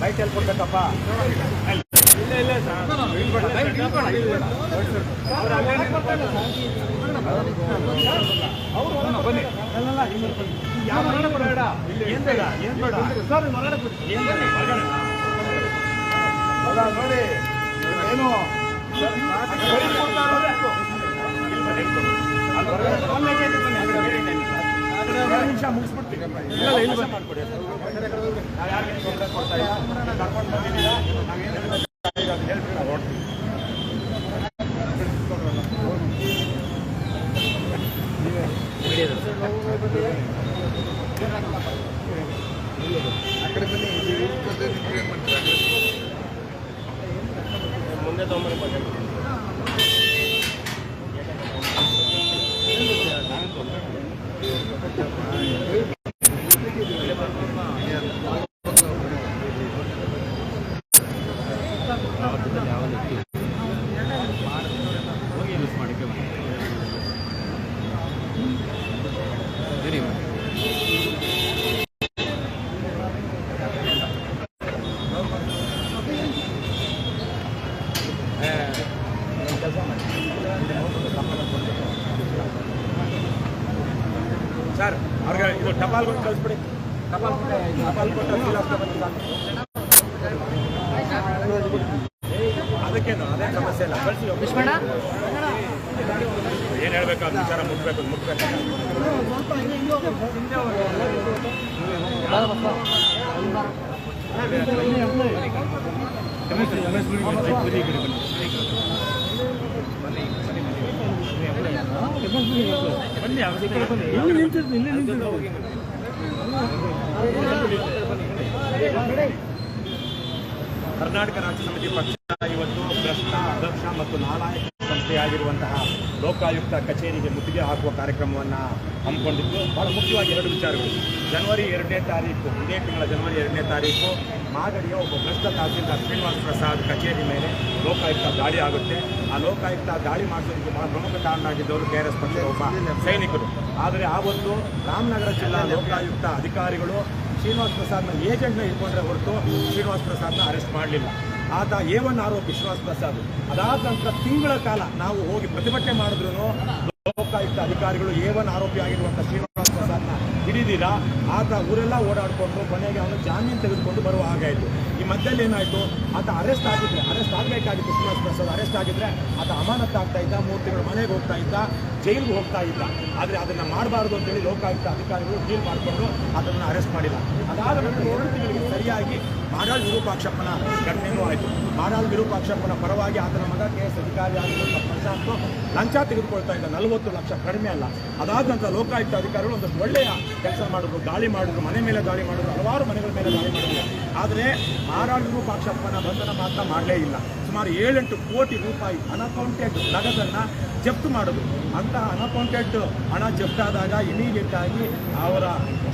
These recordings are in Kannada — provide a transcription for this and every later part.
ಬೈಕ್ ಎಲ್ಲಿ ಕೊಡ್ಬೇಕಪ್ಪ ಇಲ್ಲ ಇಲ್ಲ ಬನ್ನಿ ಯಾವ ಹೊರಗಡೆ ಬರಬೇಡ ಏನ್ ಬೇಡ ಏನ್ ಬೇಡ ಸರ್ ಹೊರಗಡೆ ಬನ್ನಿ ಏನ್ ಬೇಡ ಹೊರಗಡೆ ಹೌದಾ ನೋಡಿ ಏನು? ನಿಮಿಷ ಮುಗಿಸ್ಬಿಡ್ತೀನಿ ಇಲ್ಲ ಇಲ್ಲ ಇಲ್ಲಿ ಮಾಡ್ಕೊಡಿ ನಾವು ಯಾರಿಗೆ ತೊಂದರೆ ಕೊಡ್ತಾ ಇಲ್ಲ ಕರ್ಕೊಂಡು ಬಂದಿದ್ದೀರಾ ನಾವೇನು ಹೇಳ್ಬಿಡಿ ನಾವು ಹೊರಡ್ತೀವಿ ಮುಂದೆ ತೊಗೊಂಬರ್ಬೇಕು ಸರ್ ಅವ್ರಿಗೆ ಇದು ಟಪಾಲ್ ಕೊಟ್ಟು ಕಳಿಸ್ಬಿಡಿ. ಟಪಾಲ್ ಕೊಟ್ಟು ಟಪಾಲ್ ಕೊಟ್ಟು ಅದಕ್ಕೇನು ಅದೇ ಸಮಸ್ಯೆ ಇಲ್ಲ. ಕಳಿಸಿ ಏನು ಹೇಳ್ಬೇಕು ಅದು ವಿಚಾರ ಮುಟ್ಬೇಕು ಮುಟ್ಬೇಕು ಬನ್ನಿ ಅವ್ರ ಕಡೆ ಬನ್ನಿ. ಕರ್ನಾಟಕ ರಾಜ್ಯ ಸಮಿತಿ ಪಕ್ಷ ಇವತ್ತು ಭ್ರಷ್ಟ ಅಧ್ಯಕ್ಷ ಮತ್ತು ನಾಲಾಯಕ ಸಂಸ್ಥೆಯಾಗಿರುವಂತಹ ಲೋಕಾಯುಕ್ತ ಕಚೇರಿಗೆ ಮುತ್ತಿಗೆ ಹಾಕುವ ಕಾರ್ಯಕ್ರಮವನ್ನು ಹಮ್ಮಿಕೊಂಡಿದ್ದು. ಬಹಳ ಮುಖ್ಯವಾಗಿ ಎರಡು ವಿಚಾರಗಳು. ಜನವರಿ ಎರಡನೇ ತಾರೀಕು, ಇದೇ ತಿಂಗಳ ಜನವರಿ ಎರಡನೇ ತಾರೀಕು, ಮಾಗಡಿಯ ಒಬ್ಬ ಭ್ರಷ್ಟ ತಹಸೀಲ್ದಾರ್ ಶ್ರೀನಿವಾಸ ಪ್ರಸಾದ್ ಕಚೇರಿ ಮೇಲೆ ಲೋಕಾಯುಕ್ತ ದಾಳಿ ಆಗುತ್ತೆ. ಆ ಲೋಕಾಯುಕ್ತ ದಾಳಿ ಮಾಡಿಸೋದಕ್ಕೆ ಬಹಳ ಪ್ರಮುಖ ಕಾರಣ ಆಗಿದ್ದವರು ಕೆ ಆರ್ ಎಸ್ ಪಕ್ಷದ ಒಬ್ಬ ಸೈನಿಕರು. ಆದರೆ ಆವತ್ತು ರಾಮನಗರ ಜಿಲ್ಲಾ ಲೋಕಾಯುಕ್ತ ಅಧಿಕಾರಿಗಳು ಶ್ರೀನಿವಾಸ್ ಪ್ರಸಾದ್ನ ಏಜೆಂಟ್ನ ಇಟ್ಕೊಂಡ್ರೆ ಹೊರತು ಶ್ರೀನಿವಾಸ್ ಪ್ರಸಾದ್ನ ಅರೆಸ್ಟ್ ಮಾಡಲಿಲ್ಲ. ಆತ ಒನ್ ಆರೋಪಿ ಶ್ರೀನಿವಾಸ್ ಪ್ರಸಾದ್. ಅದಾದ ನಂತರ ತಿಂಗಳ ಕಾಲ ನಾವು ಹೋಗಿ ಪ್ರತಿಭಟನೆ ಮಾಡಿದ್ರು ಲೋಕಾಯುಕ್ತ ಅಧಿಕಾರಿಗಳು ಒನ್ ಆರೋಪಿ ಆಗಿರುವಂಥ ಹಿಡಿದಿರಾ ಆತ ಊರೆಲ್ಲ ಓಡಾಡಿಕೊಂಡು ಕೊನೆಗೆ ಅವನು ಜಾಮೀನು ತೆಗೆದುಕೊಂಡು ಬರುವ ಹಾಗಾಯಿತು ಈ ಮಧ್ಯದಲ್ಲಿ ಏನಾಯಿತು? ಆತ ಅರೆಸ್ಟ್ ಆಗಿದ್ರೆ ಅರೆಸ್ಟ್ ಆಗಬೇಕಾಗಿತ್ತು ಶ್ರೀನಿವಾಸ್ ಪ್ರಸಾದ್ ಅರೆಸ್ಟ್ ಆಗಿದ್ರೆ ಆತ ಅಮಾನತ್ ಆಗ್ತಾ ಇದ್ದ ಮೂರು ತಿಂಗಳು ಮನೆಗೆ ಹೋಗ್ತಾ ಇದ್ದ, ಜೈಲಿಗೆ ಹೋಗ್ತಾ ಇದ್ದ. ಆದರೆ ಅದನ್ನು ಮಾಡಬಾರ್ದು ಅಂತೇಳಿ ಲೋಕಾಯುಕ್ತ ಅಧಿಕಾರಿಗಳು ಡೀಲ್ ಮಾಡಿಕೊಂಡು ಅದನ್ನು ಅರೆಸ್ಟ್ ಮಾಡಿಲ್ಲ. ಅದಾದ ನಂತರ ತಿಂಗಳಿಗೆ ಸರಿಯಾಗಿ ಮಾಡಾಳ್ ವಿರೂಪಾಕ್ಷಪ್ಪನ ಘಟನೆಯೂ ಆಯಿತು. ಮಾಡಾಳ್ ವಿರೂಪಾಕ್ಷಪ್ಪನ ಪರವಾಗಿ ಆತನ ಮಗ ಕೆ ಎಸ್ ಅಧಿಕಾರಿ ಆಗಿರುವಂಥ ಪ್ರಶಾಂತ್ ಲಂಚ ತೆಗೆದುಕೊಳ್ತಾ ಇದ್ದ ನಲವತ್ತು ಲಕ್ಷ ಕಡಿಮೆ ಅಲ್ಲ. ಅದಾದ ನಂತರ ಲೋಕಾಯುಕ್ತ ಅಧಿಕಾರಿಗಳು ಒಂದಷ್ಟು ಒಳ್ಳೆಯ ಕೆಲಸ ಮಾಡಿದ್ರು, ದಾಳಿ ಮಾಡಿದ್ರು, ಮನೆ ಮೇಲೆ ದಾಳಿ ಮಾಡಿದ್ರು, ಹಲವಾರು ಮನೆಗಳ ಮೇಲೆ ದಾಳಿ ಮಾಡಿದ್ರು. ಆದರೆ ಮಾರಾಳ್ ವಿರೂಪಾಕ್ಷಪ್ಪನ ಬಂಧನ ಮಾತ್ರ ಮಾಡಲೇ ಇಲ್ಲ. ಸುಮಾರು ಏಳೆಂಟು ಕೋಟಿ ರೂಪಾಯಿ ಅನ್ಅಕೌಂಟೆಡ್ ನಗದನ್ನು ಜಪ್ತು ಮಾಡೋದು ಅಂತಹ ಅನಕೌಂಟೆಡ್ ಹಣ ಜಪ್ತಾದಾಗ ಇಮಿಡಿಯೇಟ್ ಆಗಿ ಅವರ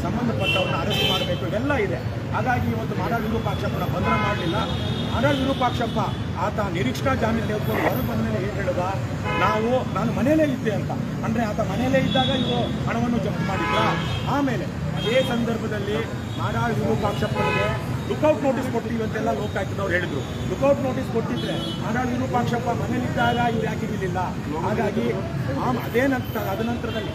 ಸಂಬಂಧಪಟ್ಟವನ್ನು ಅರೆಸ್ಟ್ ಮಾಡಬೇಕು, ಇದೆಲ್ಲ ಇದೆ. ಹಾಗಾಗಿ ಇವತ್ತು ಮಾಡಾಳ್ ವಿರೂಪಾಕ್ಷಪ್ಪನ ಬಂಧನ ಮಾಡಲಿಲ್ಲ. ಮಾಡಾಳ್ ವಿರೂಪಾಕ್ಷಪ್ಪ ಆತ ನಿರೀಕ್ಷಣಾ ಜಾಮೀನು ತೆಗೆದುಕೊಂಡು ಹೊರಗೆ ಬಂದ ಮೇಲೆ ಏನು ಹೇಳಿದ? ನಾವು, ನಾನು ಮನೆಯಲ್ಲೇ ಇದ್ದೆ ಅಂತ. ಅಂದರೆ ಆತ ಮನೆಯಲ್ಲೇ ಇದ್ದಾಗ ಇವರು ಹಣವನ್ನು ಜಪ್ತು ಮಾಡಿದ್ರ? ಆಮೇಲೆ ಅದೇ ಸಂದರ್ಭದಲ್ಲಿ ಮಾಡಾಳ್ ವಿರೂಪಾಕ್ಷಪ್ಪನಿಗೆ ಲುಕೌಟ್ ನೋಟಿಸ್ ಕೊಟ್ಟಿವಿ ಅಂತೆಲ್ಲ ಲೋಕಾಯುಕ್ತದವ್ರು ಹೇಳಿದ್ರು. ಲುಕೌಟ್ ನೋಟಿಸ್ ಕೊಟ್ಟಿದ್ರೆ ಮಾಡಾಳ್ ವಿರೂಪಾಕ್ಷಪ್ಪ ಮನೇಲಿದ್ದಾಗ ಇವ್ರು ಯಾಕೆ ಹಾಗಾಗಿ ಅದೇ ನಂತರ ಅದ ನಂತರದಲ್ಲಿ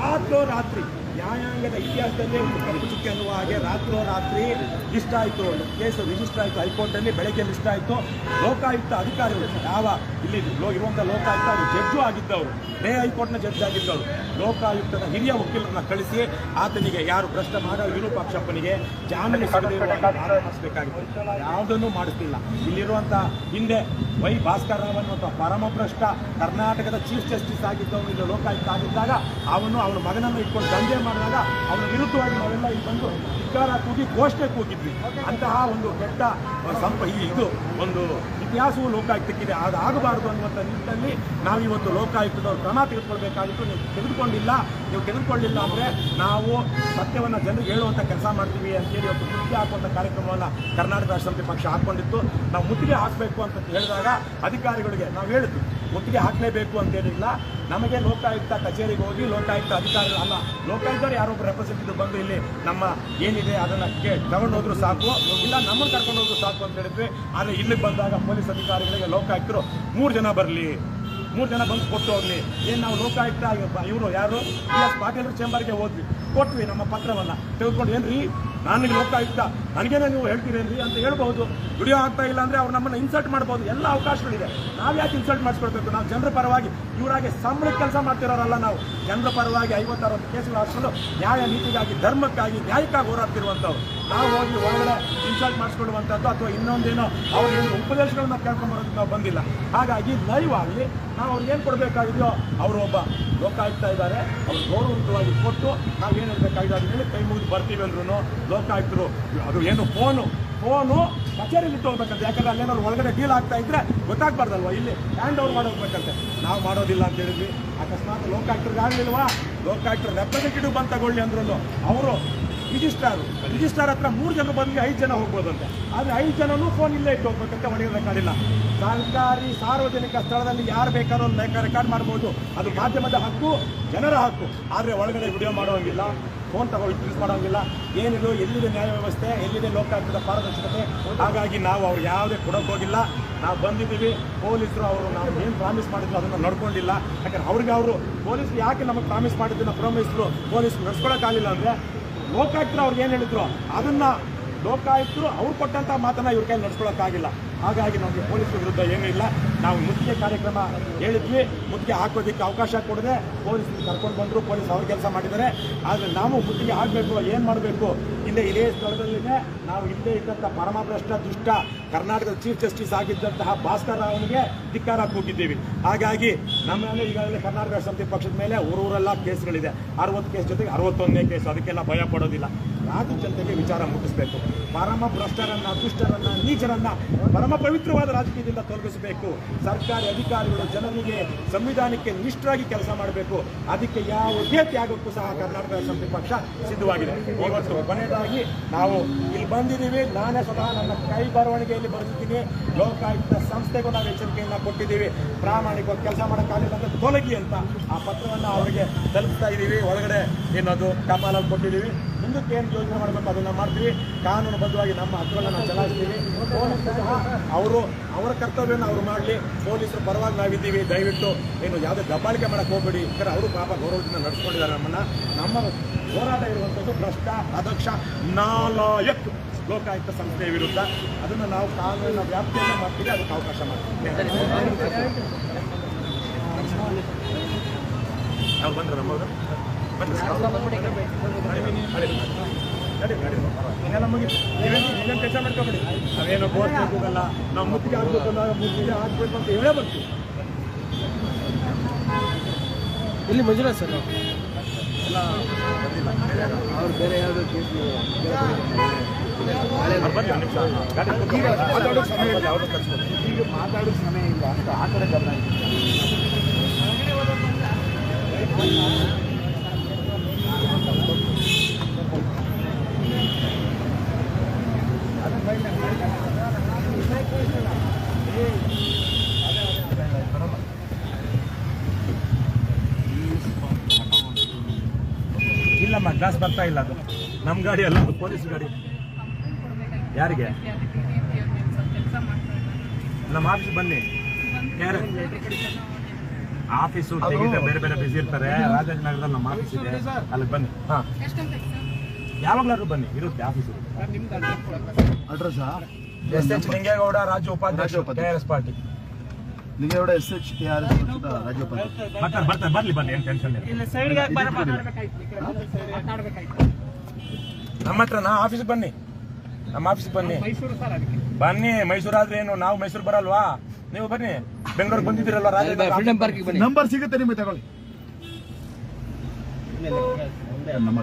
ರಾತ್ರೋ ರಾತ್ರಿ ನ್ಯಾಯಾಂಗದ ಇತಿಹಾಸದಲ್ಲೇ ಒಂದು ಚುಕ್ಕೆ ಅನ್ನುವ ಹಾಗೆ ರಾತ್ರೋ ರಾತ್ರಿ ಲಿಸ್ಟ್ ಆಯಿತು ಕೇಸು ರಿಜಿಸ್ಟರ್ ಆಯಿತು, ಹೈಕೋರ್ಟಲ್ಲಿ ಬೆಳಗ್ಗೆ ಲಿಸ್ಟ್ ಆಯಿತು. ಲೋಕಾಯುಕ್ತ ಅಧಿಕಾರಿಗಳು ಯಾವ ಇಲ್ಲಿ ಇರುವಂಥ ಲೋಕಾಯುಕ್ತ, ಅವರು ಜಡ್ಜು ಆಗಿದ್ದವರು ಬೇ ಹೈಕೋರ್ಟ್ನ ಜಡ್ಜ್ ಆಗಿದ್ದವರು, ಲೋಕಾಯುಕ್ತದ ಹಿರಿಯ ವಕೀಲರನ್ನ ಕಳಿಸಿ ಆತನಿಗೆ ಯಾರು ಭ್ರಷ್ಟ ಮಾಡೋ ವಿರೂಪಾಕ್ಷಪ್ಪನಿಗೆ ಜಾಮೀನು ಮಾಡಿಸಬೇಕಾಗಿತ್ತು. ಯಾವುದನ್ನು ಮಾಡಿಸ್ತಿಲ್ಲ ಇಲ್ಲಿರುವಂಥ ಹಿಂದೆ ವೈ ಭಾಸ್ಕರ್ ರಾವ್ ಅನ್ನುವಂಥ ಪರಮ ಭ್ರಷ್ಟ, ಕರ್ನಾಟಕದ ಚೀಫ್ ಜಸ್ಟಿಸ್ ಆಗಿದ್ದವನು ಇಲ್ಲಿ ಲೋಕಾಯುಕ್ತ ಆಗಿದ್ದಾಗ, ಅವನು ಅವನ ಮಗನನ್ನು ಇಟ್ಕೊಂಡು ದಂಧೆ ಮಾಡಿದಾಗ ಅವರ ವಿರುದ್ಧವಾಗಿ ನಾವೆಲ್ಲ ಇಲ್ಲಿ ಬಂದು ಧಿಕ್ಕಾರ ಕೂಗಿ ಘೋಷಣೆ ಕೂಗಿದ್ವಿ. ಅಂತಹ ಒಂದು ಕೆಟ್ಟ ಸಂಪ, ಈ ಇದು ಒಂದು ಇತಿಹಾಸವು ಲೋಕಾಯುಕ್ತಕ್ಕಿದೆ. ಅದು ಆಗಬಾರದು ಅನ್ನುವಂಥ ನಿಟ್ಟಿನಲ್ಲಿ ನಾವು ಇವತ್ತು ಲೋಕಾಯುಕ್ತದವ್ರು ಕ್ರಮ ತೆಗೆದುಕೊಳ್ಬೇಕಾಗಿತ್ತು. ನೀವು ತೆಗೆದುಕೊಂಡಿಲ್ಲ, ನೀವು ತೆಗೆದುಕೊಳ್ಳಿಲ್ಲ ಅಂದರೆ ನಾವು ಸತ್ಯವನ್ನು ಜನರಿಗೆ ಹೇಳುವಂಥ ಕೆಲಸ ಮಾಡ್ತೀವಿ ಅಂತೇಳಿ ಇವತ್ತು ಮುತ್ತಿಗೆ ಹಾಕುವಂಥ ಕಾರ್ಯಕ್ರಮವನ್ನು ಕರ್ನಾಟಕ ರಾಷ್ಟ್ರ ಸಮಿತಿ ಪಕ್ಷ ಹಾಕ್ಕೊಂಡಿತ್ತು ನಾವು ಮುತ್ತಿಗೆ ಹಾಕಬೇಕು ಅಂತ ಹೇಳಿದಾಗ ಅಧಿಕಾರಿಗಳಿಗೆ ನಾವು ಹೇಳಿದ್ವಿ. ಮುತ್ತಿಗೆ ಹಾಕಲೇಬೇಕು ಅಂತೇನಿಲ್ಲ ನಮಗೆ ಲೋಕಾಯುಕ್ತ ಕಚೇರಿಗೆ ಹೋಗಿ ಲೋಕಾಯುಕ್ತ ಅಧಿಕಾರಿ ಅಲ್ಲ, ಲೋಕಾಯುಕ್ತರು ಯಾರೊಬ್ಬರು ರೆಪ್ರೆಸೆಂಟೇಟಿವ್ ಬಂದು ಇಲ್ಲಿ ನಮ್ಮ ಏನಿದೆ ಅದನ್ನು ತಗೊಂಡು ಹೋದ್ರು ಸಾಕು, ಇಲ್ಲ ನಮ್ಮನ್ನು ಕರ್ಕೊಂಡು ಹೋದ್ರು ಸಾಕು ಅಂತ ಹೇಳಿದ್ವಿ. ಆದರೆ ಇಲ್ಲಿಗೆ ಬಂದಾಗ ಪೊಲೀಸ್ ಅಧಿಕಾರಿಗಳಿಗೆ ಲೋಕಾಯುಕ್ತರು ಮೂರು ಜನ ಬರಲಿ, ಮೂರು ಜನ ಬಂದು ಕೊಟ್ಟು ಹೋಗ್ಲಿ. ಏನು ನಾವು ಲೋಕಾಯುಕ್ತ ಇವರು ಯಾರು? ಎಸ್ ಪಾಟೀಲ್ ಚೇಂಬರ್ಗೆ ಹೋದ್ವಿ. ಕೊಟ್ವಿ ನಮ್ಮ ಪತ್ರವನ್ನ. ತೆಗೆದುಕೊಂಡು ರೀ ನನಗೆ ಲೋಕಾಯುಕ್ತ. ನನಗೇನೆ ನೀವು ಹೇಳ್ತೀರೇನ್ರಿ ಅಂತ ಹೇಳ್ಬೋದು ವಿಡಿಯೋ ಆಗ್ತಾ ಇಲ್ಲ ಅಂದ್ರೆ ಅವ್ರು ನಮ್ಮನ್ನ ಇನ್ಸಲ್ಟ್ ಮಾಡ್ಬೋದು. ಎಲ್ಲ ಅವಕಾಶಗಳಿದೆ. ನಾವು ಯಾಕೆ ಇನ್ಸಲ್ಟ್ ಮಾಡಿಸ್ಕೊಳ್ಬೇಕು? ನಾವು ಜನರ ಪರವಾಗಿ ಇವರಾಗಿ ಸಂಬಳಕ್ಕೆ ಕೆಲಸ ಮಾಡ್ತಿರೋರಲ್ಲ ನಾವು. ಜನರ ಪರವಾಗಿ ಐವತ್ತು ಅರವತ್ತು ಕೇಸುಗಳು ಹಾಕ್ಸ್ಕೊಂಡು ನ್ಯಾಯ ನೀತಿಗಾಗಿ, ಧರ್ಮಕ್ಕಾಗಿ, ನ್ಯಾಯಕ್ಕಾಗಿ ಹೋರಾಡ್ತಿರುವಂಥವ್ರು. ನಾವು ಹೋಗಿ ಒಳಗಡೆ ಇನ್ಸಲ್ಟ್ ಮಾಡಿಸ್ಕೊಳ್ಳುವಂಥದ್ದು ಅಥವಾ ಇನ್ನೊಂದೇನೋ ಅವ್ರಿಗೆ ಉಪದೇಶಗಳನ್ನ ಕೇಳ್ಕೊಂಬರೋದಕ್ಕೆ ನಾವು ಬಂದಿಲ್ಲ. ಹಾಗಾಗಿ ಲೈವ್ ಆಗಲಿ ನಾವು ಅವ್ರಿಗೆ ಏನು ಕೊಡಬೇಕಾಗಿದೆಯೋ ಅವರು ಒಬ್ಬ ಲೋಕಾಯುಕ್ತ ಇದ್ದಾರೆ ಅವ್ರು ಗೌರವಯುತವಾಗಿ ಕೊಟ್ಟು ನಾವು ಏನು ಹೇಳ್ಬೇಕಾಗಿದೆ ಹೇಳಿ ಕೈ ಮುಗಿದು ಬರ್ತೀವಿ ಅಂದ್ರೂ ಲೋಕಾಯುಕ್ತರು ಅದು ಏನು ಫೋನು? ಫೋನು ಕಚೇರಿಲಿ ಹೋಗ್ಬೇಕಂತ. ಯಾಕಂದ್ರೆ ಅಲ್ಲೇನಾದ್ರು ಒಳಗಡೆ ಡೀಲ್ ಆಗ್ತಾ ಇದ್ರೆ ಗೊತ್ತಾಗ್ಬಾರ್ದಲ್ವಾ? ಇಲ್ಲಿ ಹ್ಯಾಂಡ್ ಓವರ್ ಮಾಡೋಗ್ಬೇಕಂತೆ ನಾವು ಮಾಡೋದಿಲ್ಲ ಅಂತ ಹೇಳಿದ್ವಿ. ಅಕಸ್ಮಾತ್ ಲೋಕಾಯುಕ್ತರಿಗೆ ಆಗಲಿಲ್ವಾ? ಲೋಕಾಯುಕ್ತರು ರೆಪ್ರೆಸೆಂಟೇಟಿವ್ ಬಂದು ತಗೊಳ್ಳಿ ಅಂದ್ರೂ ಅವರು ರಿಜಿಸ್ಟ್ರಾರು ರಿಜಿಸ್ಟ್ರಾರ್ ಹತ್ರ ಮೂರು ಜನ ಬಂದ್ವಿ, ಐದು ಜನ ಹೋಗ್ಬೋದಂತೆ. ಆದರೆ ಐದು ಜನನೂ ಫೋನ್ ಇಲ್ಲೇ ಇಟ್ಟು ಹೋಗ್ಬೇಕಂತ ಇಲ್ಲ ಸರ್ಕಾರಿ ಸಾರ್ವಜನಿಕ ಸ್ಥಳದಲ್ಲಿ ಯಾರು ಬೇಕಾದ್ರೂ ರೆಕಾರ್ಡ್ ಮಾಡ್ಬೋದು. ಅದು ಮಾಧ್ಯಮದ ಹಕ್ಕು, ಜನರ ಹಕ್ಕು. ಆದರೆ ಒಳಗಡೆ ವಿಡಿಯೋ ಮಾಡೋಂಗಿಲ್ಲ ಫೋನ್ ತಗೊಂಡು ಯೂಸ್ ಮಾಡೋಂಗಿಲ್ಲ. ಏನಿದು, ಎಲ್ಲಿದೆ ನ್ಯಾಯ ವ್ಯವಸ್ಥೆ, ಎಲ್ಲಿದೆ ಲೋಕಾಯುಕ್ತದ ಪಾರದರ್ಶಕತೆ? ಹಾಗಾಗಿ ನಾವು ಅವ್ರು ಯಾವುದೇ ಕೊಡೋಕೆ ಹೋಗಿಲ್ಲ. ನಾವು ಬಂದಿದ್ದೀವಿ. ಪೊಲೀಸರು ಅವರು ನಾವು ಏನು ಪ್ರಾಮಿಸ್ ಮಾಡಿದ್ರು ಅದನ್ನು ನಡ್ಕೊಂಡಿಲ್ಲ. ಯಾಕಂದ್ರೆ ಅವ್ರಿಗೆ ಅವರು, ಪೊಲೀಸರು ಯಾಕೆ ನಮಗೆ ಪ್ರಾಮಿಸ್ ಮಾಡಿದ್ದನ್ನು ಪ್ರಾಮಿಸಿದ್ರು ಪೊಲೀಸರು ನಡ್ಸ್ಕೊಳಕ್ಕಾಗಲಿಲ್ಲ ಅಂದರೆ ಲೋಕಾಯುಕ್ತರು ಅವ್ರಿಗೆ ಏನು ಹೇಳಿದ್ರು? ಅದನ್ನು ಲೋಕಾಯುಕ್ತರು ಅವ್ರು ಕೊಟ್ಟಂಥ ಮಾತನ್ನು ಇವ್ರ ಕೈ ನಡ್ಸ್ಕೊಳಕ್ಕಾಗಿಲ್ಲ ಹಾಗಾಗಿ ನಮಗೆ ಪೊಲೀಸರ ವಿರುದ್ಧ ಏನೂ ಇಲ್ಲ. ನಾವು ಮುಖ್ಯ ಕಾರ್ಯಕ್ರಮ ಹೇಳಿದ್ವಿ. ಮುತ್ತಿಗೆ ಹಾಕೋದಕ್ಕೆ ಅವಕಾಶ ಕೊಡದೆ ಪೊಲೀಸರು ಕರ್ಕೊಂಡು ಬಂದರು. ಪೊಲೀಸ್ ಅವ್ರ ಕೆಲಸ ಮಾಡಿದ್ದಾರೆ. ಆದರೆ ನಾವು ಮುತ್ತಿಗೆ ಹಾಕಬೇಕು, ಏನು ಮಾಡಬೇಕು? ಇಲ್ಲೇ ಇದೇ ಸ್ಥಳದಲ್ಲಿನೇ ನಾವು ಇಲ್ಲೇ ಇದ್ದಂಥ ಪರಮಭ್ರಷ್ಟ, ದುಷ್ಟ ಕರ್ನಾಟಕದ ಚೀಫ್ ಜಸ್ಟಿಸ್ ಆಗಿದ್ದಂತಹ ಭಾಸ್ಕರ್ ರಾವ್ನಿಗೆ ಧಿಕ್ಕಾರ ಕೂಗಿದ್ದೀವಿ. ಹಾಗಾಗಿ ನಮ್ಮ ಮೇಲೆ ಈಗಾಗಲೇ ಕರ್ನಾಟಕ ಸಮಿತಿ ಪಕ್ಷದ ಮೇಲೆ ಊರೂರೆಲ್ಲ ಕೇಸ್ಗಳಿದೆ. ಅರವತ್ತು ಕೇಸ್ ಜೊತೆಗೆ ಅರವತ್ತೊಂದನೇ ಕೇಸ್. ಅದಕ್ಕೆಲ್ಲ ಭಯ ಪಡೋದಿಲ್ಲ. ರಾಜ್ಯ ಜನತೆಗೆ ವಿಚಾರ ಮುಟ್ಟಿಸಬೇಕು ಪರಮ ಭ್ರಷ್ಟರನ್ನ ದುಷ್ಟರನ್ನ, ನೀಚರನ್ನ ಪರಮ ಪವಿತ್ರವಾದ ರಾಜಕೀಯದಿಂದ ತೊಲಗಿಸಬೇಕು. ಸರ್ಕಾರಿ ಅಧಿಕಾರಿಗಳು ಜನರಿಗೆ ಸಂವಿಧಾನಕ್ಕೆ ನಿಷ್ಠರಾಗಿ ಕೆಲಸ ಮಾಡಬೇಕು. ಅದಕ್ಕೆ ಯಾವುದೇ ತ್ಯಾಗಕ್ಕೂ ಸಹ ಕರ್ನಾಟಕ ಸಮಿತಿ ಪಕ್ಷ ಸಿದ್ಧವಾಗಿದೆ. ಇವತ್ತು ಕೊನೆಯದಾಗಿ ನಾವು ಇಲ್ಲಿ ಬಂದಿದ್ದೀವಿ. ನಾನೇ ಸ್ವತಃ ನನ್ನ ಕೈ ಬರವಣಿಗೆಯಲ್ಲಿ ಬರೆದಿದ್ದೀನಿ ಲೋಕಾಯುಕ್ತ ಸಂಸ್ಥೆಗೂ ನಾವು ಎಚ್ಚರಿಕೆಯನ್ನು ಕೊಟ್ಟಿದ್ದೀವಿ. ಪ್ರಾಮಾಣಿಕವಾಗಿ ಕೆಲಸ ಮಾಡೋಕ್ಕಾಗಲಿಲ್ಲ ಅಂತ ತೊಲಗಿ ಅಂತ ಆ ಪತ್ರವನ್ನು ಅವರಿಗೆ ತಲುಪ್ತಾ ಇದ್ದೀವಿ ಒಳಗಡೆ ಏನದು ಟಪಾಲಲ್ಲಿ ಕೊಟ್ಟಿದ್ದೀವಿ. ಮುಂದಕ್ಕೆ ಏನು ಯೋಜನೆ ಮಾಡಬೇಕು ಅದನ್ನು ಮಾಡ್ತೀವಿ. ಕಾನೂನುಬದ್ಧವಾಗಿ ನಮ್ಮ ಹಕ್ಕುಗಳನ್ನ ನಾವು ಚಲಾಯಿಸ್ತೀವಿ. ಪೊಲೀಸರು ಸಹ ಅವರು ಅವರ ಕರ್ತವ್ಯವನ್ನು ಅವರು ಮಾಡಲಿ. ಪೊಲೀಸರು ಪರವಾಗಿ ನಾವಿದ್ದೀವಿ. ದಯವಿಟ್ಟು ಏನು ಯಾವುದೇ ದಬ್ಬಾಳಿಕೆ ಮಾಡಕ್ಕೆ ಹೋಗಬೇಡಿ. ಯಾಕಂದರೆ ಅವರು ಪಾಪ ಗೌರವದಿಂದ ನಡೆಸ್ಕೊಂಡಿದ್ದಾರೆ ನಮ್ಮನ್ನ. ನಮ್ಮ ಹೋರಾಟ ಇರುವಂಥದ್ದು ಭ್ರಷ್ಟ ಅದಕ್ಷ ನಾಲಾಯಕ್ ಲೋಕಾಯುಕ್ತ ಸಂಸ್ಥೆಯ ವಿರುದ್ಧ. ಅದನ್ನು ನಾವು ಕಾನೂನಿನ ವ್ಯಾಪ್ತಿಯನ್ನು ಮಾಡ್ತೀವಿ. ಅದಕ್ಕೆ ಅವಕಾಶ ಮಾಡ್ತೀವಿ. ಅವ್ರು? ಬಂದ್ರೆ ನಮ್ಮವರು ಇದೆಲ್ಲ ಮುಗಿತು. ನೀವೇನು ನೀವೇನು ಕೆಲಸ ಮಾಡ್ಕೊಬೇಡಿ ನಾವೇನೋ ಬೋರ್ಡ್ ಹೋಗಲ್ಲ ನಾವು ಮುತ್ತಿಗೆ ಹಾಕ್ಬೇಕು ಮುತ್ತಿಗೆ ಹಾಕ್ಬೇಕು ಅಂತ ಹೇಳೇ ಬರ್ತೀವಿ. ಇಲ್ಲಿ ಮಂಜುನಾಥ್ ಸರ್ ಎಲ್ಲ ಅವ್ರು ಬೇರೆ ಯಾವುದು ಕೇಸ್ ಮಾತಾಡೋಕೆ ಸಮಯ ಇಲ್ಲ. ಅವರು ಈಗ ಮಾತಾಡೋಕೆ ಸಮಯ ಇಲ್ಲ ಅಂತ ಆ ಕಡೆ ಗಮನ ಗ್ಲಾಸ್ ಬರ್ತಾ ಇಲ್ಲ ಅದು. ನಮ್ಮ ಗಾಡಿ ಅಲ್ಲ ಅದು ಪೊಲೀಸ್ ಗಾಡಿ. ಯಾರಿಗೆ? ನಮ್ಮ ಆಫೀಸ್ ಬನ್ನಿ. ಯಾರು? ಆಫೀಸು ಬೇರೆ ಬೇರೆ ಬಿಸಿ ಇರ್ತಾರೆ. ರಾಜಾಜನಗರದಲ್ಲಿ ನಮ್ಮ ಆಫೀಸ್ ಇದೆ. ಅಲ್ಲಿ ಬನ್ನಿ. ಹಾಂ. ಯಾವಾಗ್ಲಾದ್ರು ಬನ್ನಿ ಇರುತ್ತೆ office address S H Lingegowda ರಾಜ್ಯ ಉಪಾಧ್ಯಕ್ಷ. K R S party Lingegowda S H K R S ಪಕ್ಷದ ರಾಜ್ಯೋಪಾಧ್ಯ ಬರ್ತಾರೆ ಬರ್ತಾರೆ ಬರ್ಲಿ ಬನ್ನಿ ಏನು ಟೆನ್ಷನ್ ಇಲ್ಲ ನಮ್ಮ ಹತ್ರ ನಾ ಆಫೀಸ್ ಬನ್ನಿ ನಮ್ಮ ಆಫೀಸ್ ಬನ್ನಿ ಬನ್ನಿ ಮೈಸೂರು ಆದ್ರೆ ಏನು ನಾವು ಮೈಸೂರು ಬರಲ್ವಾ ನೀವು ಬನ್ನಿ ಬೆಂಗಳೂರಿಗೆ ಬಂದಿದ್ದೀರಲ್ವಾ ರಾಜ ಫ್ರೀಡಂ ಪಾರ್ಕಿಗೆ ಬನ್ನಿ ನಂಬರ್ ಸಿಗುತ್ತೆ ನಿಮಗೆ ತಗೊಳ್ಳಿ ನಮ್ಮ